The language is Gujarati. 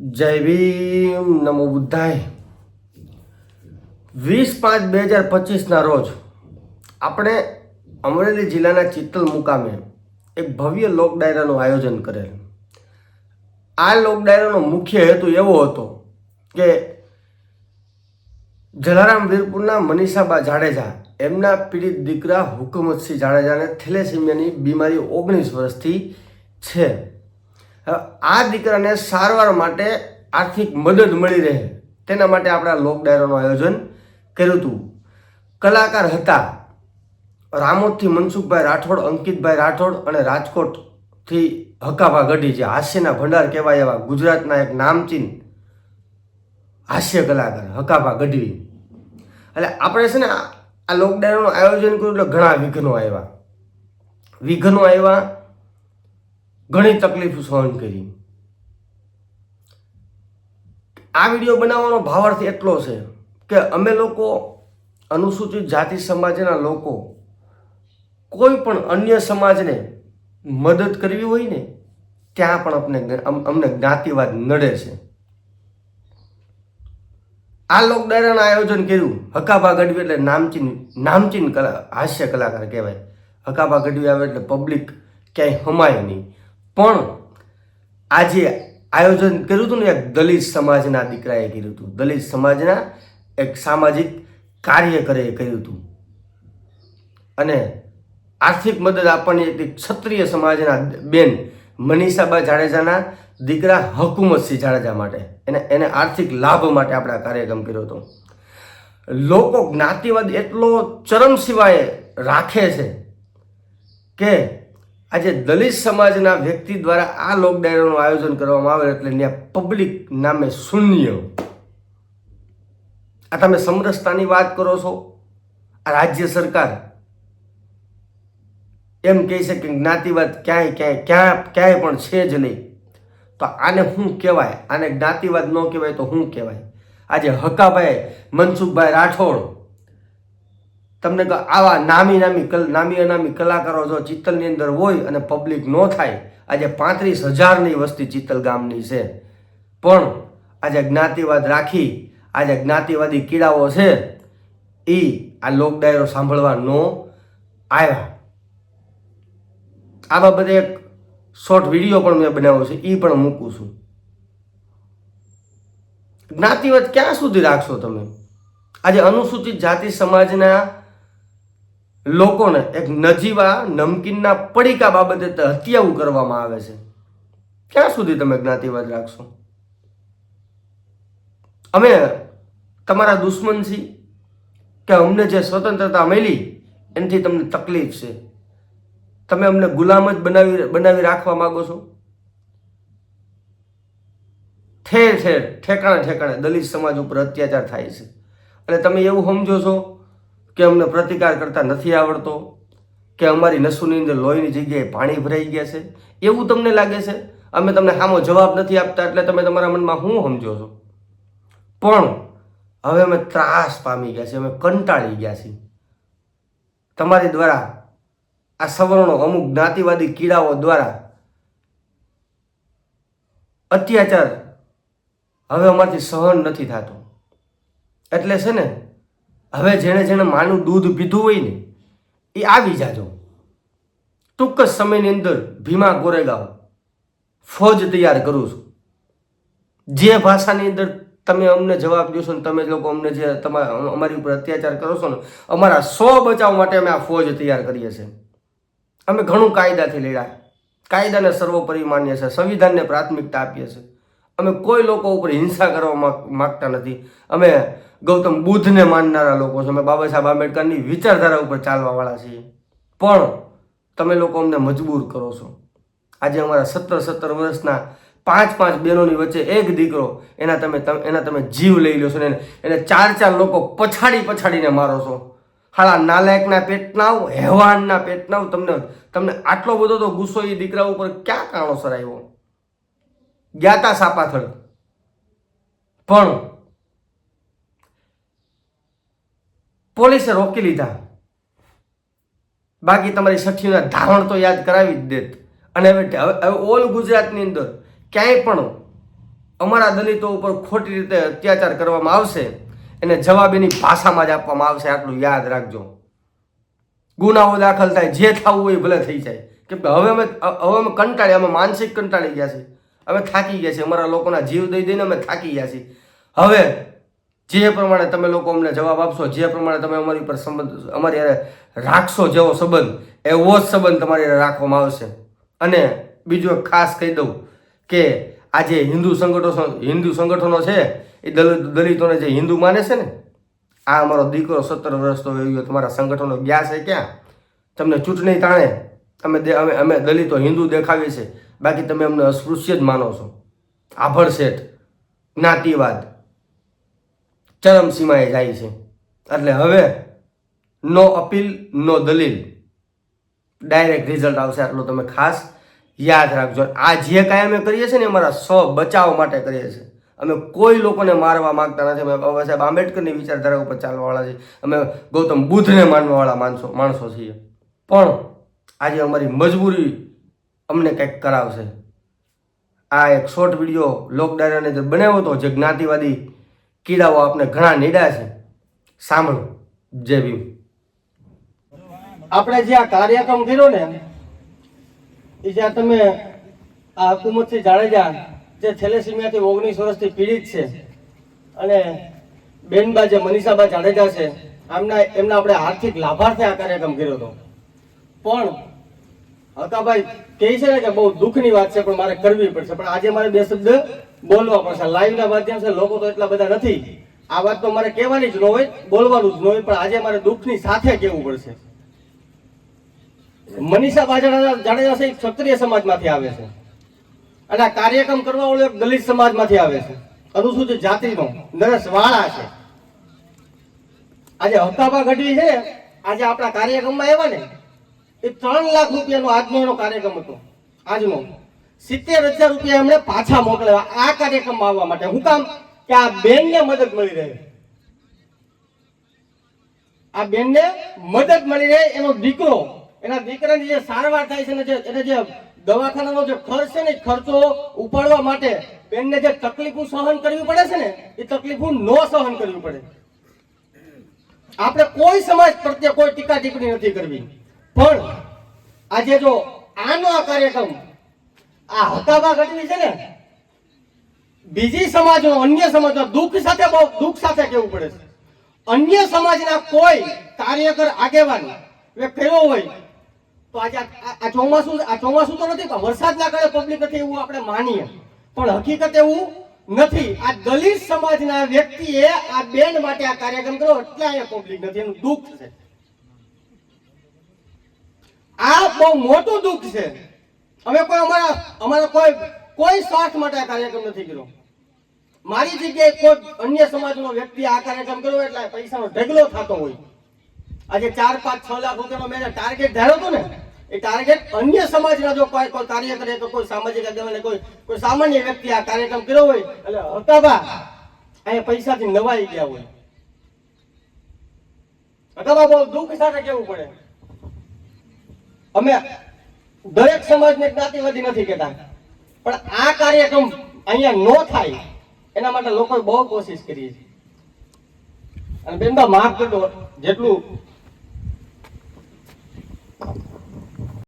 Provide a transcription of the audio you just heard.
જય ભીમ, નમો બુદ્ધાય. વીસ પાંચ બે હજાર પચીસના રોજ આપણે અમરેલી જિલ્લાના ચિત્તલ મુકામે એક ભવ્ય લોક ડાયરાનું આયોજન કરેલ. આ લોક ડાયરાનો મુખ્ય હેતુ એવો હતો કે જલારામ વીરપુરના મનીષાબા જાડેજા એમના પીડિત દીકરા હુકુમતસિંહ જાડેજાને થેલેસીમિયાની બીમારી ઓગણીસ વર્ષથી છે. આ દીકરાને સારવાર માટે આર્થિક મદદ મળી રહે. તેના માટે આપણે લોક ડાયરાનું આયોજન કર્યું હતું. કલાકાર હતા રામોદથી મનસુખભાઈ રાઠોડ, અંકિતભાઈ રાઠોડ અને રાજકોટથી હકાભા ગઢી જે હાસ્યના ભંડાર કહેવાય એવા ગુજરાતના એક નામચીન હાસ્ય કલાકાર, હકાભા ગઢવી. એટલે આપણે છે ને આ આ લોક આયોજન કર્યું એટલે ઘણા વિઘ્નો આવ્યા. વિઘ્નો આવ્યા ઘણી તકલીફ સહન કરી. આ વીડિયો બનાવવાનો ભાવાર્થ એટલો છે કે અમે લોકો અનુસૂચિત જાતિ સમાજના લોકો, કોઈ પણ અન્ય સમાજને મદદ કરવી હોય ને, ત્યાં પણ અમને અમને જ્ઞાતિવાદ નડે છે. આ લોકડાયરાનું આયોજન કર્યું હકાભા ગઢવી એટલે નામચીન નામચીન કલા, હાસ્ય કલાકાર કહેવાય. હકાભા ગઢવી આવે એટલે પબ્લિક ક્યાંય હમાય નહીં. પણ આજે આયોજન કર્યું હતું ને એક દલિત સમાજના દીકરાએ કર્યું હતું. દલિત સમાજના એક સામાજિક કાર્યકરે કર્યું હતું. અને આર્થિક મદદ આપવાની એક ક્ષત્રિય સમાજના બેન મનીષાબા જાડેજાના દીકરા હકુમતસિંહ જાડેજા માટે એને એને આર્થિક લાભ માટે આપણે આ કાર્યક્રમ કર્યો હતો. લોકો જ્ઞાતિવાદ એટલો ચરમ સિવાય રાખે છે કે આજે દલિત સમાજના વ્યક્તિ દ્વારા આ લોક આયોજન કરવામાં આવે એટલે ત્યાં પબ્લિક નામે શૂન્ય. આ તમે સમરસતાની વાત કરો છો? આ રાજ્ય સરકાર એમ કહે છે કે જ્ઞાતિવાદ ક્યાંય ક્યાંય, ક્યાં, ક્યાંય પણ છે જ નહીં. તો આને શું કહેવાય? આને જ્ઞાતિવાદ ન કહેવાય તો શું કહેવાય? આજે હકાભાઈ મનસુખભાઈ રાઠોડ તમને આવા નામી નામી કલ નામી અનામી કલાકારો જો ચિત્તલની અંદર હોય અને પબ્લિક ન થાય, આજે પાંત્રીસ હજારની વસ્તી ચિત્તલ ગામની છે. પણ આજે જ્ઞાતિવાદ રાખી, આજે જ્ઞાતિવાદી કીડાઓ છે એ આ લોક ડાયરો સાંભળવા ન આવ્યા. આ બાબતે એક શોર્ટ વીડિયો પણ મેં બનાવ્યો છે એ પણ મૂકું છું. જ્ઞાતિવાદ ક્યાં સુધી રાખશો તમે? આજે અનુસૂચિત જાતિ સમાજના લોકોને એક નજીવા નમકીનના પડીકા બાબતે હત્યાઓ કરવામાં આવે છે. ક્યાં સુધી તમે જ્ઞાતિવાદ રાખશો? અમે તમારા દુશ્મન છીએ કે અમને જે સ્વતંત્રતા મળી એનાથી તમને તકલીફ છે. તમે અમને ગુલામ જ બનાવી બનાવી રાખવા માંગો છો? ઠેર ઠેર, ઠેકાણે ઠેકાણે દલિત સમાજ ઉપર અત્યાચાર થાય છે. અને તમે એવું સમજો છો કે અમને પ્રતિકાર કરતા નથી આવડતો? કે અમારી નસોની અંદર લોહીની જગ્યાએ પાણી ભરાઈ ગયા છે? એવું તમને લાગે છે? અમે તમને સામો જવાબ નથી આપતા એટલે તમે તમારા મનમાં શું સમજો છો? પણ હવે અમે ત્રાસ પામી ગયા છીએ, અમે કંટાળી ગયા છીએ. તમારી દ્વારા આ સવર્ણો અમુક જ્ઞાતિવાદી કીડાઓ દ્વારા અત્યાચાર હવે અમારથી સહન નથી થતો. એટલે છે ને હવે જેણે જેણે માનું દૂધ પીધું હોય ને, એ આવી જાજો. ટૂંક જ સમયની અંદર ભીમા ગોરેગાંવ ફોજ તૈયાર કરું છું. જે ભાષાની અંદર તમે અમને જવાબ દેશો ને, તમે લોકો અમને જે તમારા અમારી ઉપર અત્યાચાર કરો છો ને, અમારા સો બચાવ માટે અમે આ ફોજ તૈયાર કરીએ છીએ. અમે ઘણું કાયદાથી લડ્યા. કાયદાને સર્વોપરી માન્ય છે સંવિધાનને પ્રાથમિકતા આપીએ છીએ. અમે કોઈ લોકો ઉપર હિંસા કરવા માંગતા નથી. અમે ગૌતમ બુદ્ધને માનનારા લોકો છે. અમે બાબા સાહેબ આંબેડકરની વિચારધારા ઉપર ચાલવાવાળા છીએ. પણ તમે લોકો અમને મજબૂર કરો છો. આજે અમારા સત્તર સત્તર વર્ષના પાંચ પાંચ બહેનોની વચ્ચે એક દીકરો, એના તમે એના તમે જીવ લઈ લો છો ને એને- એને ચાર ચાર લોકો પછાડી પછાડીને મારો છો. હાલા નાલાયકના પેટનાવ, હેવાનના પેટનાવ, તમને તમને આટલો બધો તો ગુસ્સો એ દીકરા ઉપર ક્યાં કારણોસર આવ્યો? જ્ઞાતા સાપાથળ. પણ પોલીસે રોકી લીધા. બાકી તમારી સઠીઓના ધારણ તો યાદ કરાવી જ દેત. અને હવે હવે ઓલ ગુજરાતની અંદર ક્યાંય પણ અમારા દલિતો ઉપર ખોટી રીતે અત્યાચાર કરવામાં આવશે, એને જવાબ એની ભાષામાં જ આપવામાં આવશે, આટલું યાદ રાખજો. ગુનાઓ દાખલ થાય, જે થવું હોય ભલે થઈ જાય. કેમ કે હવે અમે હવે અમે કંટાળી, અમે માનસિક કંટાળી ગયા છે. અમે થાકી ગયા છે અમારા લોકોના જીવ દઈ દઈને અમે થાકી ગયા છીએ. હવે જે પ્રમાણે તમે લોકો અમને જવાબ આપશો, જે પ્રમાણે તમે અમારી પર સંબંધ, અમારી રાખશો જેવો સંબંધ એવો જ સંબંધ તમારી રાખવામાં આવશે. અને બીજું એક ખાસ કહી દઉં કે આ જે હિન્દુ સંગઠનો હિન્દુ સંગઠનો છે, એ દલિત, દલિતોને જે હિન્દુ માને છે ને, આ અમારો દીકરો સત્તર વર્ષનો ગયો તમારા સંગઠનો ગયા છે ક્યાં? તમને ચૂંટણી તાણે અમે અમે અમે દલિતો હિન્દુ દેખાવીએ છીએ બાકી તમે અમને અસ્પૃશ્ય જ માનો છો. આભળ શેઠ, જ્ઞાતિવાદ ચરમસીમાએ જાય છે. એટલે હવે નો અપીલ, નો દલીલ. ડાયરેક્ટ રિઝલ્ટ આવશે આટલું તમે ખાસ યાદ રાખજો. આ જે કાંઈ અમે કરીએ છીએ ને અમારા સ્વ બચાવ માટે કરીએ છીએ. અમે કોઈ લોકોને મારવા માગતા નથી. અમે બાબા સાહેબ આંબેડકરની વિચારધારા ઉપર ચાલવાવાળા છીએ. અમે ગૌતમ બુદ્ધને માનવાવાળા માણસો માણસો છીએ. પણ આજે અમારી મજબૂરી અમને કંઈક કરાવશે. આ એક શોર્ટ વીડિયો લોક ડાયરાને જે બનાવ્યો હતો, જે જ્ઞાતિવાદી કીડાઓ આપને ઘણા નીડા છે. સાંભળો, જય ભીમ. આપણે જે આ કાર્યક્રમ કર્યો ને, એ જ્યાં તમે આ હુકુમતથી જાડેજા, જે થેલેસીમિયાથી ઓગણીસ વર્ષથી પીડિત છે, અને બેનબા જે મનીષાબા જાડેજા છે, આમના એમના આપણે આર્થિક લાભાર્થે આ કાર્યક્રમ કર્યો હતો. પણ હકાભાઈ કહે છે ને કે બહુ દુઃખની વાત છે, પણ મારે કરવી પડશે. પણ આજે મારે બે શબ્દ બોલવા પડશે. લાઈવના છે, લોકો તો એટલા બધા નથી. આ વાત તો મારે કહેવાની જ ન હોય, બોલવાનું જ ન હોય, પણ આજે મારે દુઃખની સાથે કહેવું પડશે. મનીષા બાજારા જાડેજા છે ક્ષત્રિય સમાજમાંથી આવે છે. અને આ કાર્યક્રમ કરવા વાળો એક દલિત સમાજમાંથી આવે છે. અનુસૂચિત જાતિનો, નરેશ વાળા છે. આજે હકાબા ગઢવી છે, આજે આપણા કાર્યક્રમમાં આવ્યા ને એ ત્રણ લાખ રૂપિયાનો આજનો કાર્યક્રમ હતો. આજનો. સિત્તેર હજાર રૂપિયા એમણે પાછા મોકલ્યા. આ કાર્યક્રમમાં આવવા માટે હું કામ કે આ બેનને મદદ મળી રહે. આ બેનને મદદ મળી રહે એનો દીકરો. એના દીકરાની જે સારવાર થાય છે એને જે દવાખાનાનો જે ખર્ચ છે ને ખર્ચો ઉપાડવા માટે બેનને જે તકલીફો સહન કરવી પડે છે ને, એ તકલીફો નો સહન કરવી પડે. આપણે કોઈ સમાજ પ્રત્યે કોઈ ટીકા ટિપ્પણી નથી કરવી. પણ આજે જો આનો આ કાર્યક્રમ આ હકાબા ઘટવી છે ને, બીજી સમાજનો, અન્ય સમાજનો દુઃખ સાથે દુઃખ સાથે કેવું પડે છે? અન્ય સમાજના કોઈ કાર્યકર આગેવાન કયો હોય, તો આજે આ ચોમાસું આ ચોમાસું તો નથી, પણ વરસાદના કારણે પબ્લિક નથી એવું આપણે માનીએ. પણ હકીકત એવું નથી. આ દલિત સમાજના વ્યક્તિએ આ બેન માટે આ કાર્યક્રમ કર્યો, એટલે અહીંયા પબ્લિક નથી. એનું દુઃખ છે. આ બહુ મોટું દુઃખ છે. અમે કોઈ અમારા અમારા કોઈ કોઈ સ્વાર્થ માટે આ કાર્યક્રમ નથી કર્યો. મારી જગ્યાએ કોઈ અન્ય સમાજનો વ્યક્તિ આ કાર્યક્રમ કર્યો એટલે પૈસાનો ઢગલો થતો હોય. આજે ચાર પાંચ છ લાખ રૂપિયાનો મેં ટાર્ગેટ ધાર્યો હતો ને, એ ટાર્ગેટ અન્ય સમાજના જો કોઈ કોઈ કાર્ય કરે તો કોઈ સામાજિક આગેવાને કોઈ કોઈ સામાન્ય વ્યક્તિ આ કાર્યક્રમ કર્યો હોય, એટલે હકાબા અહીંયા પૈસાથી નવાઈ ગયા હોય. હકાબા બહુ દુઃખ સાથે કેવું પડે? અમે દરેક સમાજને જ્ઞાતિવાદી નથી કહેતા. પણ આ કાર્યક્રમ અહીંયા નો થાય, એના માટે લોકોએ બહુ કોશિશ કરી છે. અને બેનબા માફ કરજો જેટલું